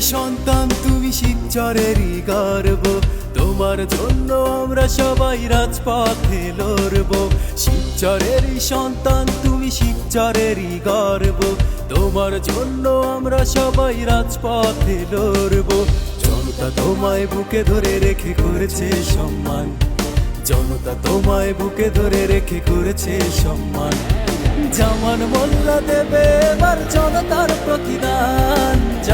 সন্তান, তুমি শিবচরেরই গর্ব। তোমার জন্য আমরা সবাই রাজপথে লড়ব। শিবচরেরই সন্তান, তুমি শিবচরেরই গর্ব। তোমার জন্য আমরা সবাই রাজপথে লড়ব। জনতা তোমায় বুকে ধরে রেখে করেছে সম্মান। জনতা তোমায় বুকে ধরে রেখে করেছে সম্মান। জামান মোল্লা দেবে এবার জনতার প্রতিদান।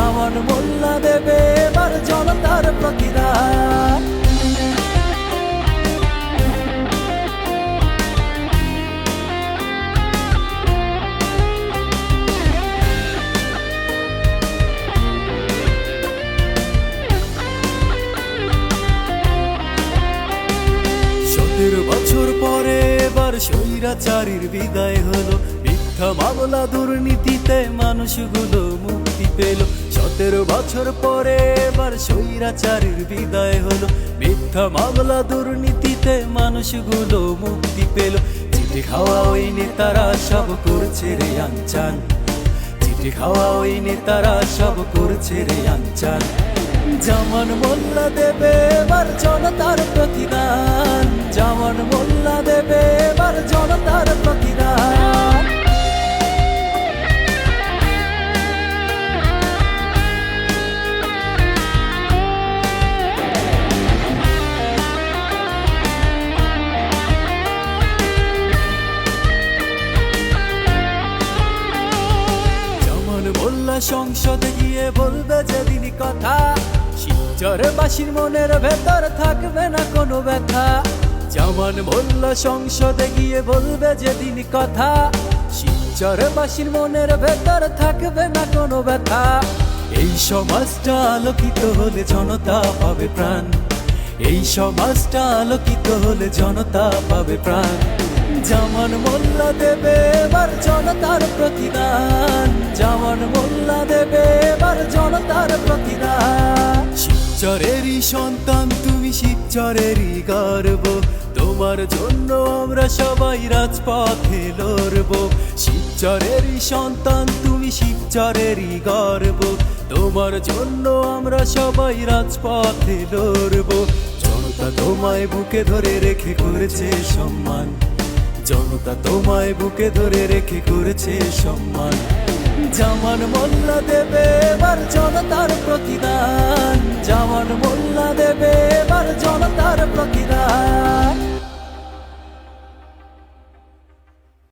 প্রতিদান সতেরো বছর পরে এবার স্বৈরাচারীর বিদায় হলো। মিথ্যা মামলা দুর্নীতিতে মানুষগুলো মুক্তি পেল। সতেরো বছর পরে এবার স্বৈরাচারের বিদায় হলো। মিথ্যা মামলা দুর্নীতিতে মানুষগুলো মুক্তি পেল। চিঠি খাওয়া ওই নেতারা সব করছে রে আনচান। চিঠি খাওয়া ওই নেতারা সব করছে রে আনচান। জামান মোল্লা দেবে এবার জনতার প্রতিদান। জামান মোল্লা দেবে এবার জনতার প্রতিদান। যেমন বললা সংসদে গিয়ে বলবে যেদিন কথা। শিবচর বাসীর মনের ভেতর থাকবে না কোনো ব্যথা। যেমন বলল সংসদে গিয়ে বলবে যেদিন কথা। শিবচর বাসীর মনের ভেতর থাকবে না কোনো ব্যথা। এই সমাজটা আলোকিত হলে জনতা পাবে প্রাণ। এই সমাজটা আলোকিত হলে জনতা পাবে প্রাণ। জামান মোল্লা দেবে এবার জনতার প্রতিদান। শিবচরেরই সন্তান, তুমি শিবচরেরই গর্ব। তোমার জন্য আমরা সবাই রাজপথে লড়ব। শিবচরেরই সন্তান, তুমি শিবচরেরই গর্ব। তোমার জন্য আমরা সবাই রাজপথে লড়ব। জনতা তোমায় বুকে ধরে রেখে করেছে সম্মান। জনতা তোমায় বুকে ধরে রেখে করেছে সম্মান। জামান মোল্লা দেবে এবার জনতার প্রতিদান। জামান মোল্লা দেবে এবার